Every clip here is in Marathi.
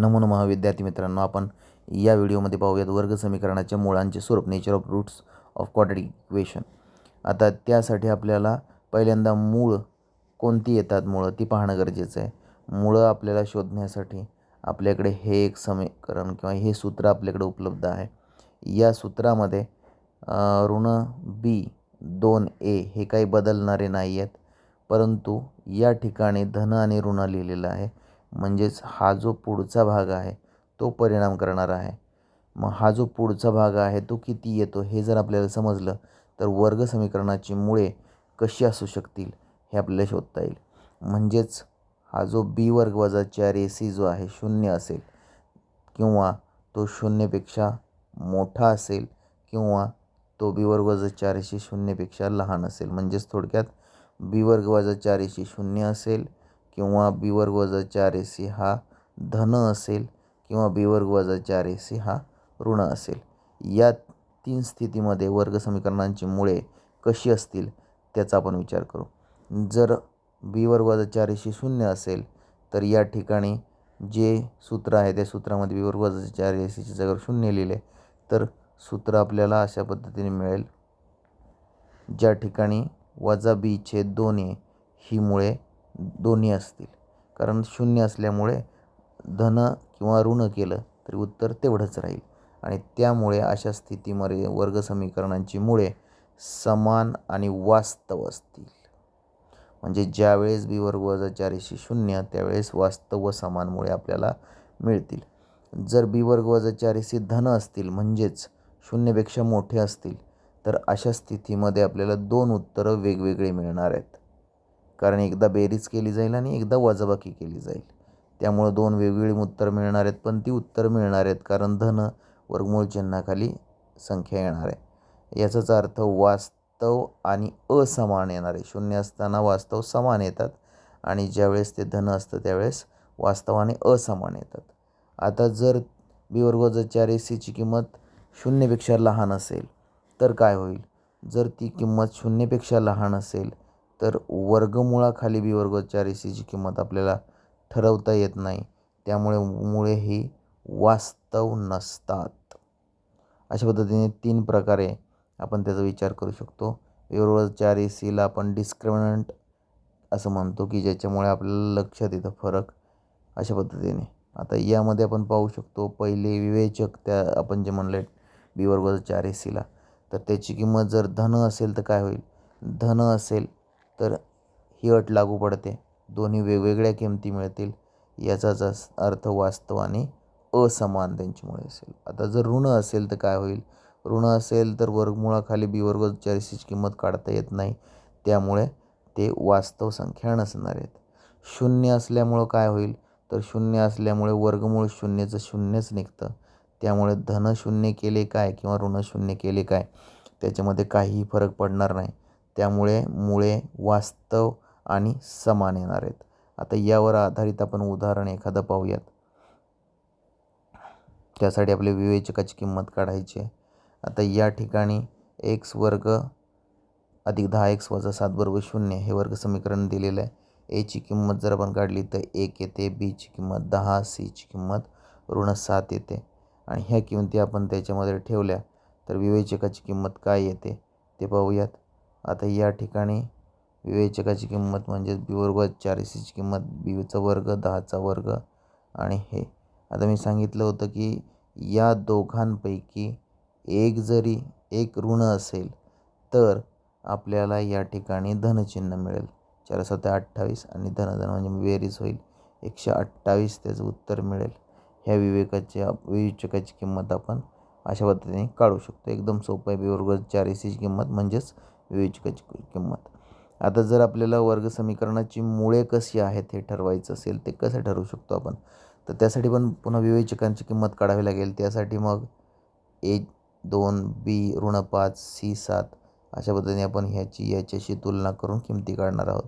नमो नमः विद्यार्थी मित्रांनो आपण या व्हिडिओमध्ये पाहूयात वर्ग समीकरणाच्या मुळांचे स्वरूप nature of roots of quadratic equation आता त्यासाठी आपल्याला पहिल्यांदा मूळ कोणती येतात? मुळं ती पाहणं गरजेचं आहे. मुळं आपल्याला शोधण्यासाठी आपल्याकडे हे एक समीकरण किंवा हे सूत्र आपल्याकडे उपलब्ध आहे. या सूत्रामध्ये ऋण बी दोन ए हे काही बदलणारे नाही आहेत परंतु या ठिकाणी धन आणि ऋण लिहिलेलं आहे. म्हणजेच हा जो पुढचा भाग आहे तो परिणाम करणार आहे. मग हा जो पुढचा भाग आहे तो किती येतो हे जर आपल्याला समजलं तर वर्ग समीकरणाची मुळे कशी असू शकतील हे आपल्याला शोधता येईल. म्हणजेच हा जो बी वर्ग वजा चार ए सी जो आहे शून्य असेल किंवा तो शून्यपेक्षा मोठा असेल किंवा तो बी वर्ग वजा चारशे शून्यपेक्षा लहान असेल. म्हणजेच थोडक्यात बी वर्ग वजा चारशे शून्य असेल किंवा बी वर्ग वजा चार ए सी हा धन असेल किंवा बी वर्ग वजा चार ए सी हा ऋण असेल. या तीन स्थितीमध्ये वर्ग समीकरणांची मुळे कशी असतील त्याचा आपण विचार करू. जर बी वर्ग वजा चार ए सी शून्य असेल तर या ठिकाणी जे सूत्र आहे त्या सूत्रामध्ये बी वर्ग वजा चार ए सीच्या जागेवर शून्य लिहिले तर सूत्र आपल्याला अशा पद्धतीने मिळेल ज्या ठिकाणी वजा बी छेद दोन ए ही मुळे दोन्ही असतील. कारण शून्य असल्यामुळे धन किंवा ऋण केलं तरी उत्तर तेवढंच राहील. आणि त्यामुळे अशा स्थितीमध्ये वर्ग समीकरणांची मुळे समान आणि वास्तव असतील. म्हणजे ज्यावेळेस बी वर्ग वजा चारशे शून्य त्यावेळेस वास्तव व समानमुळे आपल्याला मिळतील. जर बी वर्ग वजा चारशे धन असतील म्हणजेच शून्यपेक्षा मोठे असतील तर अशा स्थितीमध्ये आपल्याला दोन उत्तरं वेगवेगळी मिळणार आहेत. कारण एकदा बेरीज केली जाईल आणि एकदा वजाबाकी केली जाईल. त्यामुळं दोन वेगवेगळी उत्तर मिळणार आहेत पण ती उत्तर मिळणार आहेत कारण धन वर्गमूळ चिन्हाखाली संख्या येणार आहे. याचाच अर्थ वास्तव आणि असमान येणार आहे. शून्य असताना वास्तव समान येतात आणि ज्यावेळेस ते धन असतं त्यावेळेस वास्तव आणि असमान येतात. आता जर बी वर्ग वजा चार ए सीची किंमत शून्यपेक्षा लहान असेल तर काय होईल? जर ती किंमत शून्यपेक्षा लहान असेल तर वर्गमुळाखाली बी वर्ग चार ए सीची किंमत आपल्याला ठरवता येत नाही. त्यामुळे मुळे ही वास्तव नसतात. अशा पद्धतीने तीन प्रकारे आपण त्याचा विचार करू शकतो. बी चार ए सीला आपण डिस्क्रिमिनंट असं म्हणतो की ज्याच्यामुळे आपल्याला लक्षात येतं फरक अशा पद्धतीने. आता यामध्ये आपण पाहू शकतो पहिले विवेचक त्या आपण जे म्हणले बी वर्ग चार ए सीला तर त्याची किंमत जर धन असेल तर काय होईल? धन असेल. तर ही अट लागू पडते. दोन्ही वेगवेगळ्या किमती मिळतील. याचाच अस- अर्थ वास्तव आणि असमान त्यांच्यामुळे असेल. आता जर ऋण असेल तर काय होईल? ऋण असेल तर वर्गमुळाखाली बी वर्ग चारशेची किंमत काढता येत नाही. त्यामुळे ते वास्तव संख्या नसणार आहेत. शून्य असल्यामुळं काय होईल? तर शून्य असल्यामुळे वर्गमूळ शून्यचं शून्यच निघतं. त्यामुळे धन शून्य केले काय किंवा ऋण शून्य केले काय? त्याच्यामध्ये काहीही फरक पडणार नाही. त्यामुळे मुळे वास्तव आणि समान येणार आहेत. आता यावर आधारित आपण उदाहरण एखादं पाहूयात. त्यासाठी आपले विवेचकाची किंमत काढायची आहे. आता या ठिकाणी एक्स वर्ग अधिक दहा एक्स वजा सात बरोबर शून्य हे वर्ग समीकरण दिलेलं आहे. एची किंमत जर आपण काढली तर एक येते बीची किंमत दहा सीची किंमत ऋण सात येते. आणि ह्या किमती आपण त्याच्यामध्ये ठेवल्या तर विवेचकाची किंमत काय येते ते पाहूयात. आता या ठिकाणी विवेचकाची किंमत म्हणजेच बी वर्ग चारशेची किंमत बीचा वर्ग दहाचा वर्ग आणि हे. आता मी सांगितलं होतं की या दोघांपैकी एक जरी एक ऋण असेल तर आपल्याला या ठिकाणी धनचिन्ह मिळेल. चार सात अठ्ठावीस आणि धनधन म्हणजे बेरीज होईल. एकशे अठ्ठावीस त्याचं उत्तर मिळेल. ह्या विवेकाची विवेचकाची किंमत आपण अशा पद्धतीने काढू शकतो. एकदम सोपं आहे. बी वर्ग किंमत म्हणजेच विवेचकाची किंमत. आता जर आपल्याला वर्ग समीकरणाची मुळे कशी आहेत हे ठरवायचं असेल ते कसं ठरवू शकतो आपण? तर त्यासाठी पण पुन्हा विवेचकांची किंमत काढावी लागेल. त्यासाठी मग ए दोन बी ऋण पाच सी सात अशा पद्धतीने आपण ह्याची याच्याशी तुलना करून किमती काढणार आहोत.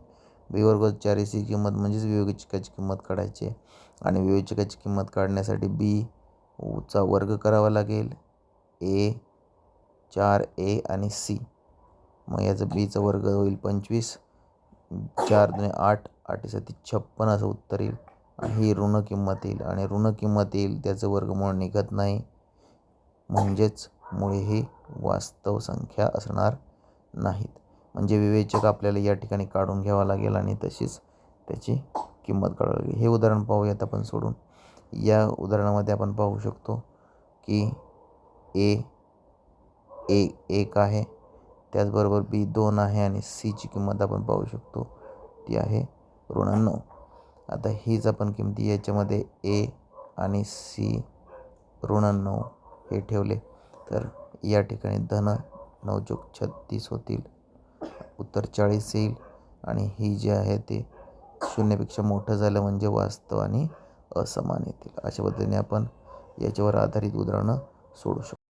बी वर्ग चार सी किंमत म्हणजेच विवेचकाची किंमत काढायची आहे. आणि विवेचकाची किंमत काढण्यासाठी बी चा वर्ग करावा लागेल. ए चार ए आणि सी. मग याचं बीचा वर्ग होईल पंचवीस. चार दोन आठ आठ छप्पन असं उत्तर येईल. ही ऋण किंमत येईल. आणि ऋण किंमत येईल त्याचं वर्गमूळ निघत नाही. म्हणजेच मुळे ही वास्तव संख्या असणार नाहीत. म्हणजे विवेचक आपल्याला या ठिकाणी काढून घ्यावा लागेल आणि तशीच त्याची किंमत काढावी लागेल. हे उदाहरण पाहूयात आपण सोडून. या उदाहरणामध्ये आपण पाहू शकतो की ए ए एक आहे. त्याचबरोबर बी दोन आहे आणि सीची किंमत आपण पाहू शकतो. ती आहे ऋण नऊ आता हीच आपण किमती याच्यामध्ये ए आणि सी ऋण नऊ हे ठेवले. तर या ठिकाणी धन नऊ छत्तीस होतील. उत्तर चाळीस येईल. आणि ही जी आहे ते शून्यापेक्षा मोठं झालं म्हणजे वास्तव आणि असमान येतील. अशा पद्धतीने आपण याच्यावर आधारित उदाहरणं सोडू शकतो.